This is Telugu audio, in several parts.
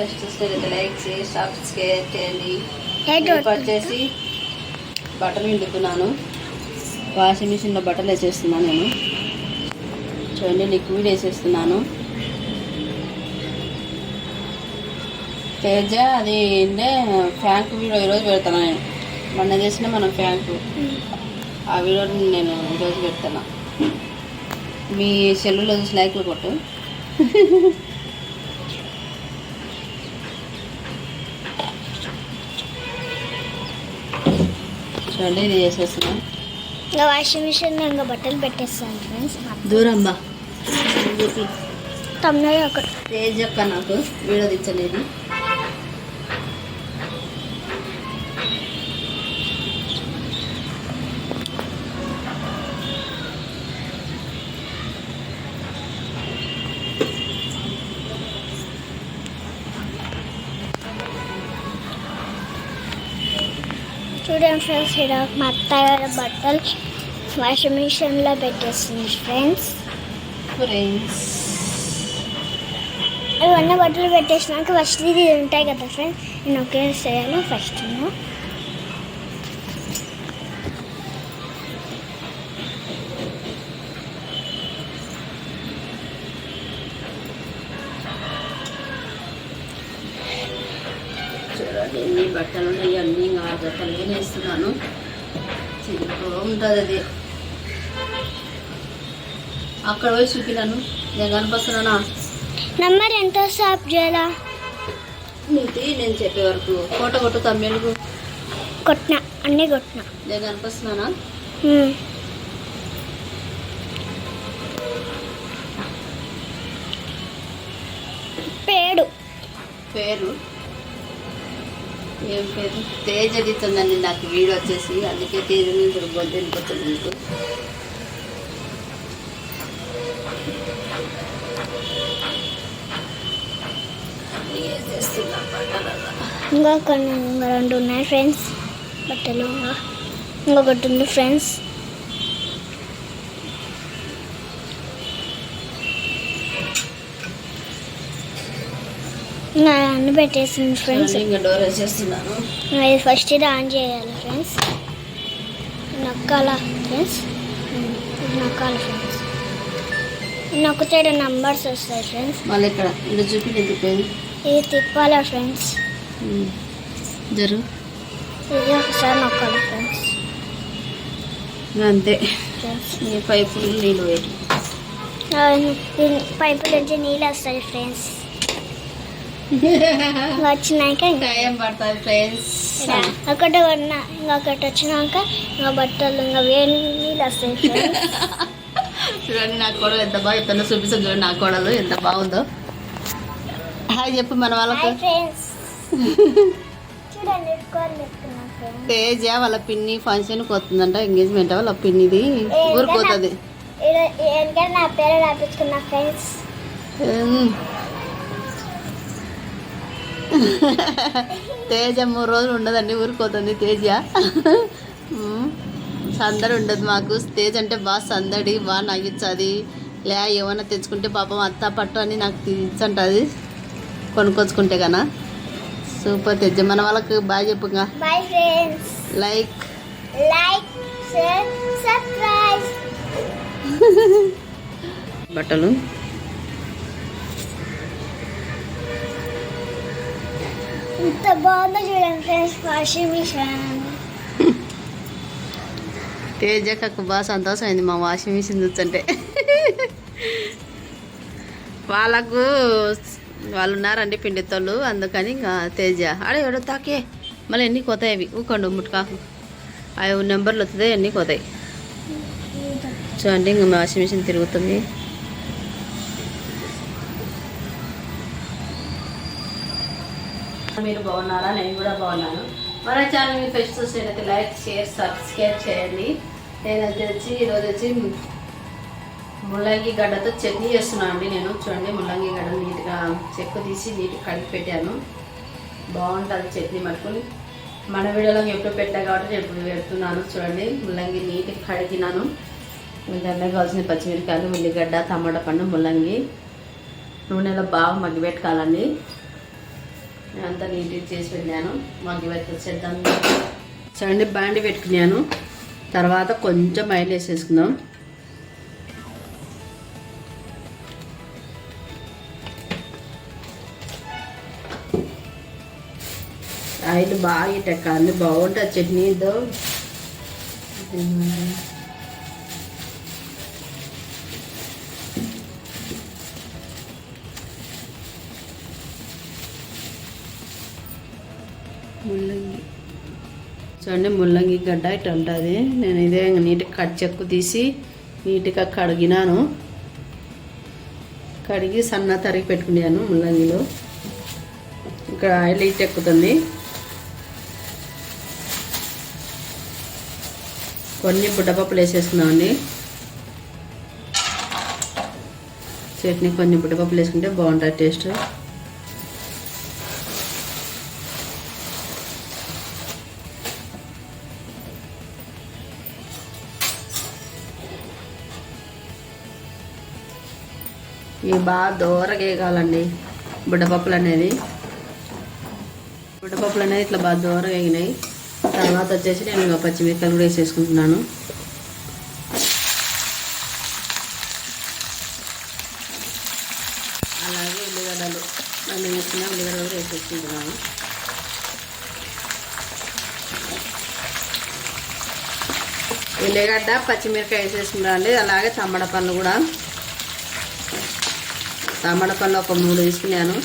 ఫస్ట్ చూస్తే లైక్ చేసి సబ్స్క్రైబ్ చేయండి. ఏంటి వచ్చేసి బట్టలు పిండుతున్నాను వాషింగ్ మిషన్లో బట్టలు వేసేస్తున్నాను నేను. చూడండి లిక్విడ్ వేసేస్తున్నాను. తేజ అది ఏంటంటే ఫ్యాంక్ వీడియో ఈరోజు పెడతాను నేను? మొన్న చేసిన మనం ఫ్యాంకు ఆ వీడియోని నేను ఈరోజు పెడతాను? మీ సెల్లులో చూసి లైక్లు కొట్టు. చూడండి ఇది చేసేస్తున్నాం. ఇంకా వాషింగ్ మిషన్ ఇంకా బట్టలు పెట్టేస్తాను ఫ్రెండ్స్ దూరం బా. తొమ్మిది ఒక తేజ్ యొక్క నాకు వీడియో తెచ్చలేదు చూడండి ఫ్రెండ్స్ ఇక్కడ మా అత్తయ్య గారి బట్టలు వాషింగ్ మిషన్లో పెట్టేస్తుంది ఫ్రెండ్స్ ఫ్రెండ్స్ ఇవన్నీ బట్టలు పెట్టేసినాక ఫస్ట్ ఇది ఉంటాయి కదా ఫ్రెండ్స్ నేను ఒకే చేయాలి? ఫస్ట్ చూడండి ఎన్ని బట్టలు ఉన్నాయి అన్నీ ఇంకా ఆ జతలు వేస్తున్నాను చిరుకు ఉంటుంది అది. అక్కడ పోయి చూపినాను. నేను కనిపిస్తున్నానా నెంబర్ ఎంత స్టాప్ చేయాలా? నీతి నేను చెప్పే వరకు. కోట కొట్టు తమ్మిళ్ళకు కొట్టిన అన్నీ కొట్టిన. నేను కనిపిస్తున్నానా. పేడు. పేరు? ఏం పేరు తేజ్ అడుగుతుందండి నాకు వీడు వచ్చేసి. అందుకే తేజ నుంచి బొద్దు వెళ్ళిపోతుంది మీకు. ఇంకా కొన్ని రెండు ఉన్నాయి ఫ్రెండ్స్ బట్టలు ఇంకొకటి ఉంది ఫ్రెండ్స్ ఇంకా అన్ని పెట్టేసింది ఫ్రెండ్స్ డోర్ వేసేస్తున్నాను ఇది ఫస్ట్ ఇది ఆన్ చేయాలి ఫ్రెండ్స్ నొక్కాల ఫ్రెండ్స్ నొక్కాలి ఫ్రెండ్స్ నొక్కితే నంబర్స్ వస్తాయి ఫ్రెండ్స్ మళ్ళీ ఇక్కడ ఇది చూపి తిప్పేది ఇది తిప్పాలా ఫ్రెండ్స్ జరు. ఇది ఒకసారి నొక్కాలి ఫ్రెండ్స్ అంతే. ఫ్రెండ్స్ పైపులు నీళ్ళు వేయటం. పైపు నుంచి నీళ్ళు వస్తాయి ఫ్రెండ్స్ వచ్చినాక టైం పడుతుంది ఫ్రెండ్స్. ఒకటి కొన్నా ఇంకొకటి వచ్చినాక ఇంకా బట్టలు ఇంకా వేడి నీళ్ళు వస్తాయి చూడండి నా కోడలు ఎంత బాగా చెప్తానో చూపిస్తాను చూడండి నా కోడలు ఎంత బాగుందో. హాయ్ చెప్పు మన వాళ్ళకు. తేజ వాళ్ళ పిన్ని ఫంక్షన్ పోతుందంట ఎంగేజ్మెంట్ వాళ్ళ పిన్నిది. ఊరిపోతుంది ఎందుకంటే నా పేరు రాపించుకున్నా ఫ్రెండ్స్. తేజ మూడు రోజులు ఉండదండి ఊరిపోతుంది తేజ. సందడి ఉండదు మాకు. తేజ్ అంటే బాగా సందడి బాగా నవ్వించది. లే ఏమన్నా తెచ్చుకుంటే పాపం అత్త పట్టు అని నాకు తీర్చంటది కొనుక్కొచ్చుకుంటే కన్నా సూపర్ తెజ్జ మన వాళ్ళకి బాగా చెప్పుగా. లైక్ లైక్ షేర్ సబ్స్క్రైబ్ బట్టలు. ఇంత బాగుందో చూడండి ఫ్రెండ్స్ వాషింగ్ మిషన్ తేజకు బాగా సంతోషం అయింది మా వాషింగ్ మిషన్ చూస్తుంటే వాళ్ళకు వాళ్ళు ఉన్నారండి పిండితోళ్ళు అందుకని ఇంకా తేజ అడే ఎవడో తాకే మళ్ళీ ఎన్ని కొతాయి అవి ఊకండు ముట్టుకాకు అవి నెంబర్లు వస్తుంది ఎన్ని కొతాయి చూడండి ఇంకా మా వాషింగ్ మిషన్ తిరుగుతుంది మీరు బాగున్నారా? నేను కూడా బాగున్నాను. మన ఛానల్ ఫస్ట్ చూసినట్లయితే లైక్ షేర్ సబ్స్క్రైబ్ చేయండి. నేను వచ్చి ఈరోజు వచ్చి ముల్లంగి గడ్డతో చట్నీ చేస్తున్నాను అండి నేను. చూడండి ముల్లంగి గడ్డ నీట్గా చెక్కు తీసి నీట్గా కడిగి పెట్టాను. బాగుంటుంది చట్నీ మట్టుకుని మన వీడియోలో ఎప్పుడు పెట్టా కాబట్టి నేను ఇప్పుడు పెడుతున్నాను. చూడండి ముల్లంగి నీట్గా కడిగినాను. దాంట్లో కావాల్సిన పచ్చిమిరకాయలు ఉల్లిగడ్డ టమాటా పండు ముల్లంగి. నూనెలో బాగా మగ్గిపెట్టుకోవాలండి అంతా నీట్గా చేసి వెళ్ళాను మాకు ఇవైతే చేద్దాం. చూడండి బాండి పెట్టుకున్నాను. తర్వాత కొంచెం ఆయిల్ వేసేసుకుందాం. ఆయిల్ బాగా ఇటెక్కాలి బాగుంటుంది. చట్నీతో చూడండి ముల్లంగి గడ్డ ఇట్లా ఉంటుంది. నేను ఇదే ఇంక నీట్గా కట్ చెక్కు తీసి నీట్గా కడిగినాను. కడిగి సన్న తరిగి పెట్టుకున్నాను ముల్లంగిలో. ఇక్కడ ఆయిల్ ఇటు ఎక్కుతుంది. కొన్ని బుడ్డపప్పులు వేసేసుకున్నామండి. చట్నీ కొన్ని బుడ్డపప్పులు వేసుకుంటే బాగుంటుంది టేస్ట్. ఇవి బాగా దూరగా వేయగాలండి బుడ్డపప్పులు అనేది బుడ్డపప్పులు అనేది ఇట్లా బాగా దూరగా వేగినాయి. తర్వాత వచ్చేసి నేను ఇంకా పచ్చిమిరపకాయలు కూడా వేసేసుకుంటున్నాను. అలాగే ఉల్లిగడ్డలు. నన్ను వేసుకున్న ఉల్లిగడ్డలు కూడా వేసేసుకుంటున్నాను. ఉల్లిగడ్డ పచ్చిమిరపకాయ వేసేసుకున్నాను అలాగే చమ్మడ పళ్ళు కూడా. టమాటా పళ్ళు ఒక మూడు తీసుకున్నాను.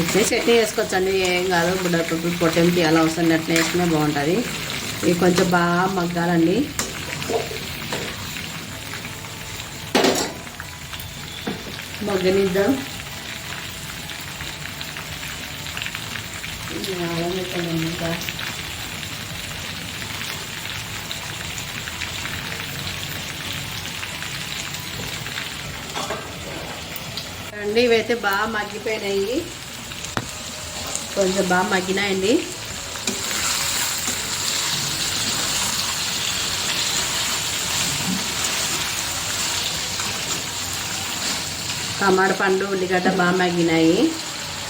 ఇట్లే చట్నీ వేసుకోవచ్చండి. ఏం కాదు బుడ్డపప్పు పొట్టెంకి అలా వస్తుంది అట్లా వేసుకునే బాగుంటుంది. ఇవి కొంచెం బాగా మగ్గాలండి. మగ్గనిద్దాం. ఇంకా అండి ఇవైతే బాగా మగ్గిపోయినాయి. కొంచెం బాగా మగ్గినాయండి. టమాటా పండు ఉల్లిగడ్డ బాగా మగ్గినాయి.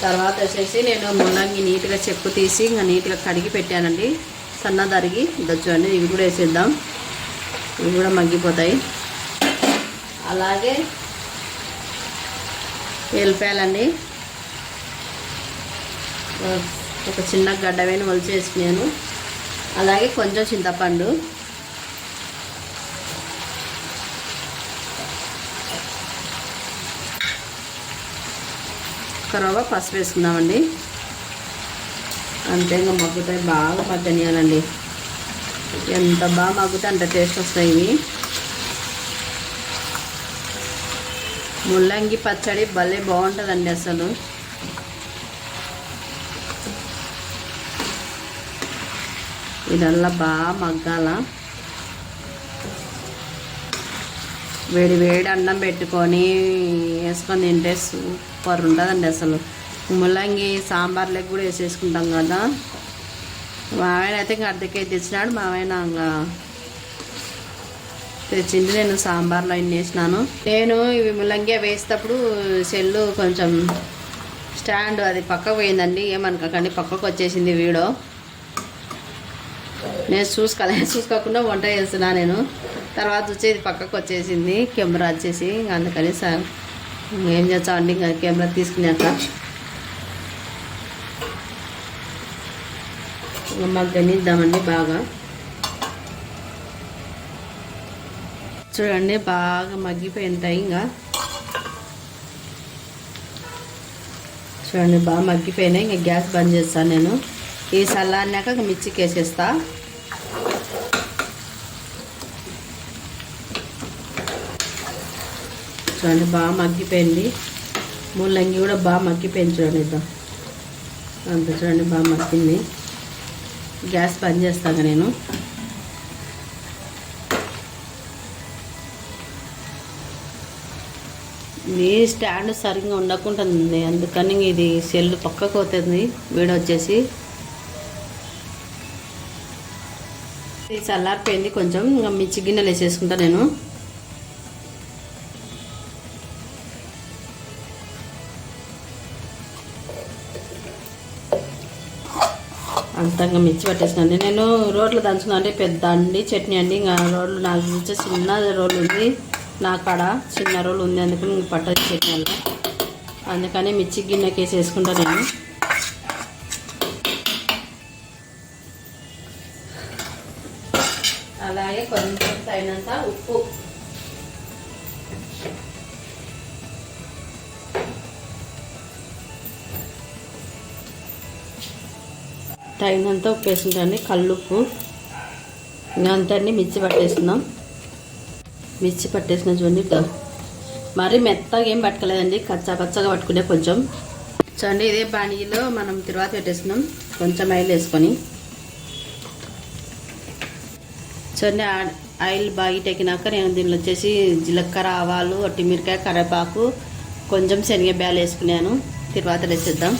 తర్వాత వచ్చేసి నేను ముల్లంగి నీట్గా చెప్పు తీసి ఇంకా నీట్గా కడిగి పెట్టానండి. సన్న తరిగి చూడండి ఇవి కూడా వేసేద్దాం. ఇవి కూడా మగ్గిపోతాయి. అలాగే వెళ్ళిపోయాలండి ఒక చిన్న గడ్డమైన నేను. అలాగే కొంచెం చింతపండు. కరవ పసుపు వేసుకుందామండి. అంతే ఇంకా మగ్గుతాయి బాగా పద్దనియాలండి ఎంత బాగా మగ్గుతాయి అంత టేస్ట్ వస్తాయి ఇవి. ముల్లంగి పచ్చడి భలే బాగుంటుందండి అసలు. ఇదల్లా బాగా మగ్గాల. వేడి వేడి అన్నం పెట్టుకొని వేసుకొని తింటే సూపర్ ఉంటుందండి అసలు. ముల్లంగి సాంబార్లకు కూడా వేసేసుకుంటాం కదా. మా ఆయన అయితే ఇంకా అర్ధకే తెచ్చినాడు. మా ఆయన ఇంకా తెచ్చింది. నేను సాంబార్లో ఇన్ని వేసినాను. నేను ఇవి ముల్లంగి వేసేటప్పుడు సెల్లు కొంచెం స్టాండ్ అది పక్కకు పోయిందండి. ఏమనుకోకండి పక్కకు వచ్చేసింది వీడియో. నేను చూసుకోలే చూసుకోకుండా వంట చేస్తున్నా నేను. తర్వాత వచ్చేది పక్కకు వచ్చేసింది కెమెరా వచ్చేసి అందుకని సార్ ఏం చేస్తామండి ఇంకా కెమెరా తీసుకున్నాక. మాకు గణిద్దామండి బాగా. చూడండి బాగా మగ్గిపోయింటాయి ఇంకా. చూడండి బాగా మగ్గిపోయినాయి. ఇంకా గ్యాస్ బంద్ చేస్తాను నేను. ఈ చల్లారినాక ఇంక మిర్చికి వేసేస్తాను చూడండి బాగా మగ్గిపోయింది. ముల్లంగి కూడా బాగా మగ్గిపోయింది చూడండి ఇద్దాం అంత చూడండి బాగా మగ్గింది. గ్యాస్ బంద్ చేస్తాను నేను. ఇది స్టాండ్ సరిగ్గా ఉండకుంటుంది అందుకని ఇది సెల్ పక్కకు అవుతుంది వీడియో వచ్చేసి. చల్లారిపోయింది కొంచెం ఇంకా మిర్చి గిన్నెలు వేసేసుకుంటా నేను. అంతంగా మిర్చి పట్టేసినండి. నేను రోడ్లు దంచుకున్నా అంటే పెద్ద అండి చట్నీ అండి. ఇంకా రోడ్లు నాకు ఇచ్చే చిన్న రోలు ఉంది. నా కాడ చిన్న రోలు ఉంది. అందుకని ఇంక పట్టదు చట్నీ వల్ల అందుకని మిర్చి గిన్నెకి వేసి వేసుకుంటా నేను. అలాగే కొంచెం తగినంత ఉప్పు. తగినంత ఉప్పు వేసుకుంటాండి కల్లుప్పు. ఇంకా మిర్చి పట్టేస్తున్నాం. మిర్చి పట్టేసిన చూడండి ఇట్లా. మరీ మెత్తగా ఏం పట్టుకోలేదండి. కచ్చా పచ్చగా పట్టుకునే కొంచెం. చూడండి ఇదే బాణీలో మనం తిరువాత పెట్టేస్తున్నాం. కొంచెం ఆయిల్ వేసుకొని. చూడండి ఆయిల్ బాగా ఎక్కినాక నేను దీనిలో వచ్చేసి జీలకర్ర ఆవాలు మిరకాయ కరివేపాకు కొంచెం శనగ బ్యాలు వేసుకున్నాను. తర్వాత వేసేద్దాం.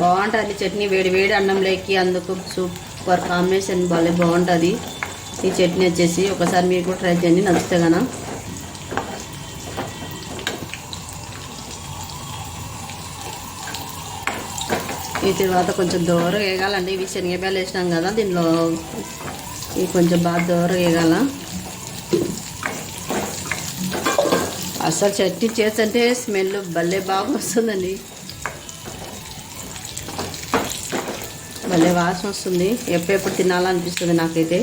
బాగుంటుంది. చట్నీ వేడి వేడి అన్నంలోకి అందుకు సూపర్ కాంబినేషన్ భలే బాగుంటుంది. ఈ చట్నీ వచ్చేసి ఒకసారి మీరు కూడా ట్రై చేయండి నచ్చితే కదా ఈ తర్వాత కొంచెం దూరం వేగాలండి. ఇవి శనగపాయలు వేసినాం కదా దీనిలో ఇవి కొంచెం బాగా దూరం వేగాల. అసలు చట్నీ చేస్తుంటే స్మెల్ భలే బాగా వస్తుందండి. భలే వాసన వస్తుంది. ఎప్పుడెప్పుడు తినాలనిపిస్తుంది నాకైతే.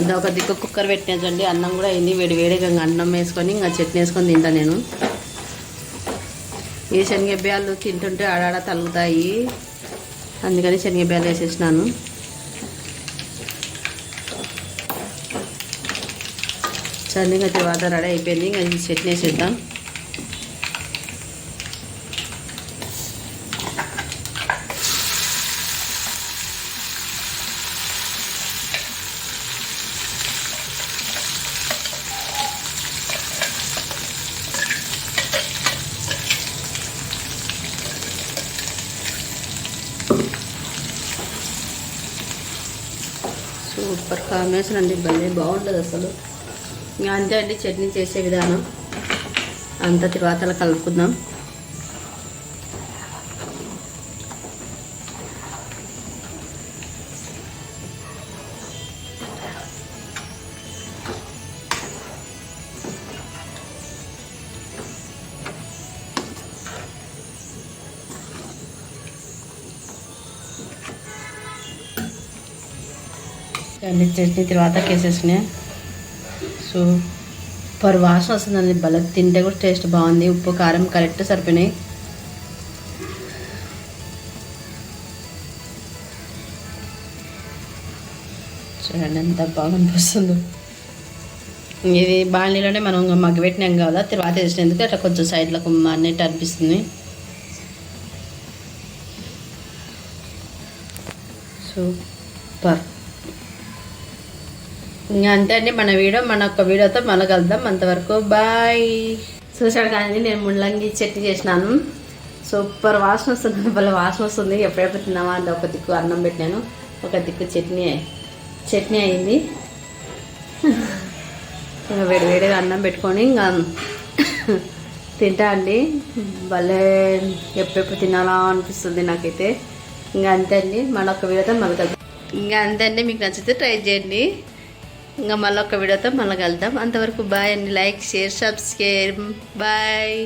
ఇంకా ఒక దిక్కు కుక్కర్ పెట్టినదండి అన్నం కూడా అయింది. వేడి వేడిగా ఇంకా అన్నం వేసుకొని ఇంకా చట్నీ వేసుకొని తింటా నేను. ఈ శనగబ్యాలు తింటుంటే ఆడాడ తలుగుతాయి అందుకని శనగబ్యాలు వేసేసినాను. చల్లింగ్ అయితే తర్వాత రెడీ అయిపోయింది. ఇంకా చట్నీ వేసేద్దాం. సూపర్ కాంబినేషన్ అండి భలే బాగుంటుంది అసలు. ఇంకా అంతే అండి చట్నీ చేసే విధానం. అంత తర్వాత కలుపుకుందాం. అన్ని చేసిన తర్వాత వేసేసినాయి సూపర్ వాసన వస్తుందండి. భలే తింటే కూడా టేస్ట్ బాగుంది. ఉప్పు కారం కరెక్ట్ సరిపోయినాయి. చూడండి ఎంత బాగా అనిపిస్తుందో ఇది బాణీలోనే మనం ఇంకా మగ్గబెట్టినాం కదా తర్వాత వేసినందుకు అట్లా కొంచెం సైడ్లో అన్నట్టు అనిపిస్తుంది. సూపర్ ఇంకా అంతే అండి మన వీడియో మన ఒక్క వీడియోతో మళ్ళీ కలుద్దాం. అంతవరకు బాయ్. చూశాడు కానీ నేను ముళ్ళంగి చట్నీ చేసినాను. సూపర్ వాసన వస్తుంది భలే వాసన వస్తుంది. ఎప్పుడెప్పుడు తిన్నామా అంటే ఒక దిక్కు అన్నం పెట్టినాను. ఒక దిక్కు చట్నీ చట్నీ అయింది. ఇంకా వేడి వేడిగా అన్నం పెట్టుకొని ఇంకా తింటా అండి. భలే ఎప్పుడెప్పుడు తినాలా అనిపిస్తుంది నాకైతే. ఇంకా అంతే అండి మళ్ళొక వీడియోతో మళ్ళీ కలుద్దాం. ఇంకా అంతే అండి మీకు నచ్చితే ట్రై చేయండి. ఇంకా మళ్ళీ ఒక వీడియోతో మళ్ళీ కలుద్దాం. అంతవరకు బాయ్ అండి. Like share subscribe bye